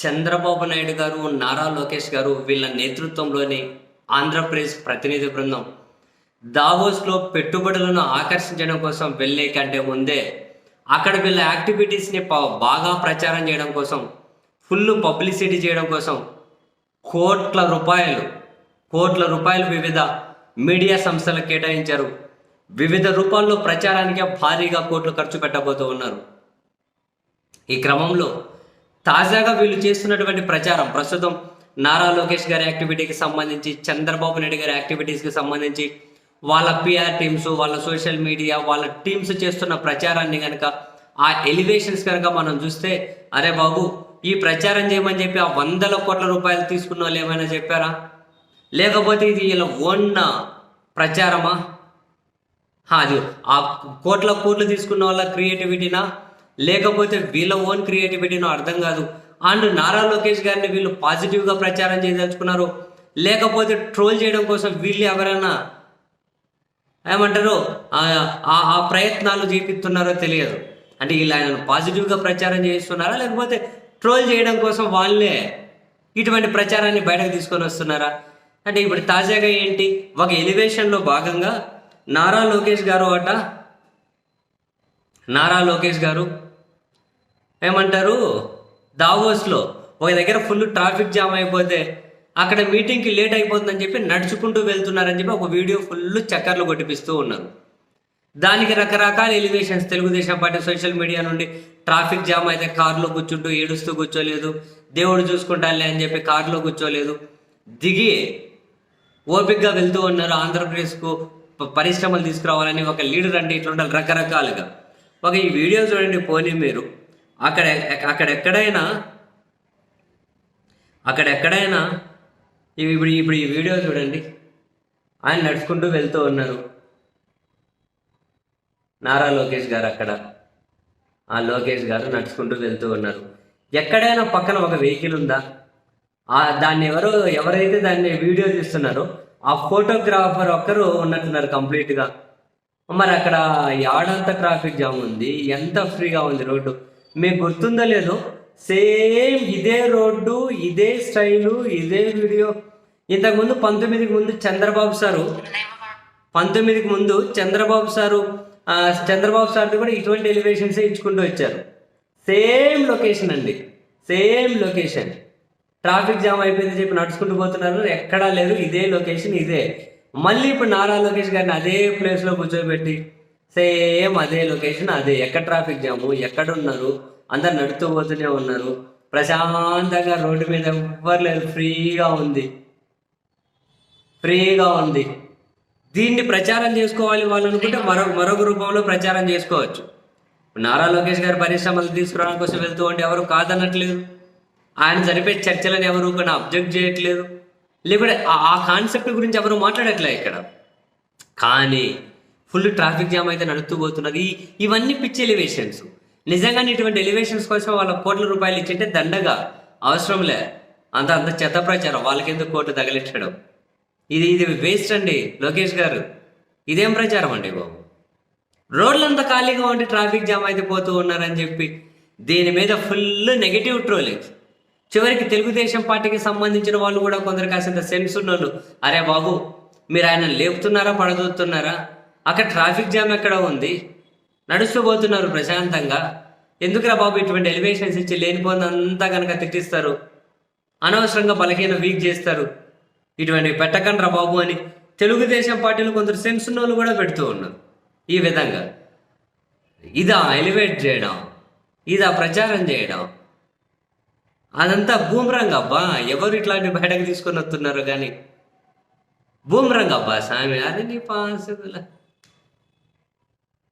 చంద్రబాబు నాయుడు గారు నారా లోకేష్ గారు వీళ్ళ నేతృత్వంలోని ఆంధ్రప్రదేశ్ ప్రతినిధి బృందం దావోస్లో పెట్టుబడులను ఆకర్షించడం కోసం వెళ్ళే కంటే ముందే అక్కడ వీళ్ళ యాక్టివిటీస్ని బాగా ప్రచారం చేయడం కోసం ఫుల్ పబ్లిసిటీ చేయడం కోసం కోట్ల రూపాయలు కోట్ల రూపాయలు వివిధ మీడియా సంస్థలకు కేటాయించారు. వివిధ రూపాల్లో ప్రచారానికే భారీగా కోట్లు ఖర్చు పెట్టబోతూ ఉన్నారు. ఈ క్రమంలో తాజాగా వీళ్ళు చేస్తున్నటువంటి ప్రచారం ప్రస్తుతం నారా లోకేష్ గారి యాక్టివిటీకి సంబంధించి చంద్రబాబు నాయుడు గారి యాక్టివిటీస్కి సంబంధించి వాళ్ళ పిఆర్ టీమ్స్ వాళ్ళ సోషల్ మీడియా వాళ్ళ టీమ్స్ చేస్తున్న ప్రచారాన్ని కనుక ఆ ఎలివేషన్స్ కనుక మనం చూస్తే అరే బాబు ఈ ప్రచారం చేయమని చెప్పి ఆ వందల కోట్ల రూపాయలు తీసుకున్న వాళ్ళు ఏమైనా చెప్పారా? లేకపోతే ఇది ఇలా ఓన్ ప్రచారమా? అది ఆ కోట్ల కోట్లు తీసుకున్న వాళ్ళ క్రియేటివిటీనా లేకపోతే వీళ్ళ ఓన్ క్రియేటివిటీనో అర్థం కాదు. అండ్ నారా లోకేష్ గారిని వీళ్ళు పాజిటివ్గా ప్రచారం చేయదలుచుకున్నారు. లేకపోతే ట్రోల్ చేయడం కోసం వీళ్ళు ఎవరైనా ఏమంటారు ఆ ఆ- ప్రయత్నాలు చేపిస్తున్నారో తెలియదు. అంటే వీళ్ళు ఆయనను పాజిటివ్గా ప్రచారం చేస్తున్నారా లేకపోతే ట్రోల్ చేయడం కోసం వాళ్ళే ఇటువంటి ప్రచారాన్ని బయటకు తీసుకొని వస్తున్నారా? అంటే ఇప్పుడు తాజాగా ఏంటి ఒక ఎలివేషన్లో భాగంగా నారా లోకేష్ గారు అట నారా లోకేష్ గారు ఏమంటారు? దావోస్లో ఒక దగ్గర ఫుల్ ట్రాఫిక్ జామ్ అయిపోతే అక్కడ మీటింగ్కి లేట్ అయిపోతుందని చెప్పి నడుచుకుంటూ వెళ్తున్నారని చెప్పి ఒక వీడియో ఫుల్ చక్కర్లు కొట్టిపిస్తూ ఉన్నారు. దానికి రకరకాల elevations Telugu Desam party social media నుండి ట్రాఫిక్ జామ్ అయితే కారులో కూర్చుంటూ ఏడుస్తూ కూర్చోలేదు. దేవుడు చూసుకుంటాలే అని చెప్పి కారులో కూర్చోలేదు. దిగి ఓపిక్గా వెళ్తూ ఉన్నారు. ఆంధ్రప్రదేశ్కు పరిశ్రమలు తీసుకురావాలని ఒక లీడర్ అంటే ఇట్లా ఉండాలి రకరకాలుగా. ఒక ఈ వీడియో చూడండి పోనీ మీరు. అక్కడ అక్కడ ఎక్కడైనా అక్కడ ఎక్కడైనా ఇవి ఇప్పుడు ఇప్పుడు ఈ వీడియో చూడండి. ఆయన నడుచుకుంటూ వెళ్తూ ఉన్నారు నారా లోకేష్ గారు అక్కడ. ఆ లోకేష్ గారు నడుచుకుంటూ వెళ్తూ ఉన్నారు. ఎక్కడైనా పక్కన ఒక వెహికల్ ఉందా? ఆ దాన్ని ఎవరు ఎవరైతే దాన్ని వీడియో తీస్తున్నారో ఆ ఫోటోగ్రాఫర్ ఒక్కరు ఉన్నట్టున్నారు కంప్లీట్గా. మరి అక్కడ యాడంత ట్రాఫిక్ జామ్ ఉంది. ఎంత ఫ్రీగా ఉంది రోడ్డు? మీకు గుర్తుందో లేదో సేమ్ ఇదే రోడ్డు ఇదే స్టైలు ఇదే వీడియో. ఇంతకుముందు పంతొమ్మిదికి ముందు చంద్రబాబు సారు పంతొమ్మిదికి ముందు చంద్రబాబు సారు చంద్రబాబు సార్ది కూడా ఇటువంటి ఎలివేషన్సే ఇచ్చుకుంటూ వచ్చారు. సేమ్ లొకేషన్ అండి. Same location. ట్రాఫిక్ జామ్ అయిపోయింది చెప్పి నడుచుకుంటూ పోతున్నారు. ఎక్కడా లేదు ఇదే లొకేషన్ ఇదే. మళ్ళీ ఇప్పుడు నారా లోకేష్ గారిని అదే ప్లేస్లో కూర్చోబెట్టి సేమ్ అదే లొకేషన్ అదే ఎక్కడ ట్రాఫిక్ జాము ఎక్కడ ఉన్నారు అందరు నడుతూ పోతూనే ఉన్నారు. ప్రశాంతంగా రోడ్డు మీద ఎవ్వరు లేరు ఫ్రీగా ఉంది. ఫ్రీగా ఉంది. దీన్ని ప్రచారం చేసుకోవాలి వాళ్ళు అనుకుంటే మరొక మరొక రూపంలో ప్రచారం చేసుకోవచ్చు. నారా లోకేష్ గారి పరిశ్రమలు తీసుకురావడం కోసం వెళ్తూ ఉంటే ఎవరు కాదనట్లేదు. ఆయన జరిపే చర్చలను ఎవరు కూడా అబ్జెక్ట్ చేయట్లేదు. లేకుంటే ఆ- కాన్సెప్ట్ గురించి ఎవరు మాట్లాడట్లేదు ఇక్కడ. కానీ ఫుల్ ట్రాఫిక్ జామ్ అయితే నడుస్తూ పోతున్నది. ఇవన్నీ పిచ్చి ఎలివేషన్స్ నిజంగానే ఇటువంటి ఎలివేషన్స్ కోసం వాళ్ళ కోట్ల రూపాయలు ఇచ్చింటే దండగా అవసరంలే అంత అంత చెత్త ప్రచారం. వాళ్ళకెందుకు కోట్లు తగిలించడం? ఇది ఇది వేస్ట్ అండి లోకేష్ గారు. ఇదేం ప్రచారం అండి బాబు? రోడ్లంతా ఖాళీగా ఉండి ట్రాఫిక్ జామ్ అయితే పోతూ ఉన్నారని చెప్పి దీని మీద ఫుల్ నెగిటివ్ ట్రోలింగ్ చివరికి తెలుగుదేశం పార్టీకి సంబంధించిన వాళ్ళు కూడా కొందరు కాసింత సెన్స్ ఉన్నోళ్ళు. అరే బాబు మీరు ఆయన లేపుతున్నారా పడదొత్తున్నారా? అక్కడ ట్రాఫిక్ జామ్ ఎక్కడ ఉంది. నడుస్తూ పోతున్నారు ప్రశాంతంగా. ఎందుకురా బాబు ఇటువంటి ఎలివేషన్స్ ఇచ్చి లేనిపోయినంతా కనుక తిట్టిస్తారు? అనవసరంగా బలహీన వీక్ చేస్తారు. ఇటువంటి పెట్టకండ్రా బాబు అని తెలుగుదేశం పార్టీలు కొందరు సెన్స్ ఉన్న వాళ్ళు కూడా పెడుతూ ఉన్నారు. ఈ విధంగా. ఇదా ఎలివేట్ చేయడం. ఇదా ప్రచారం చేయడం. అదంతా బూమరంగ్ అబ్బా. ఎవరు ఇట్లాంటి బయటకు తీసుకొని వస్తున్నారు కానీ బూమరంగ్ అబ్బా స్వామి. అది నీ పాసుగుల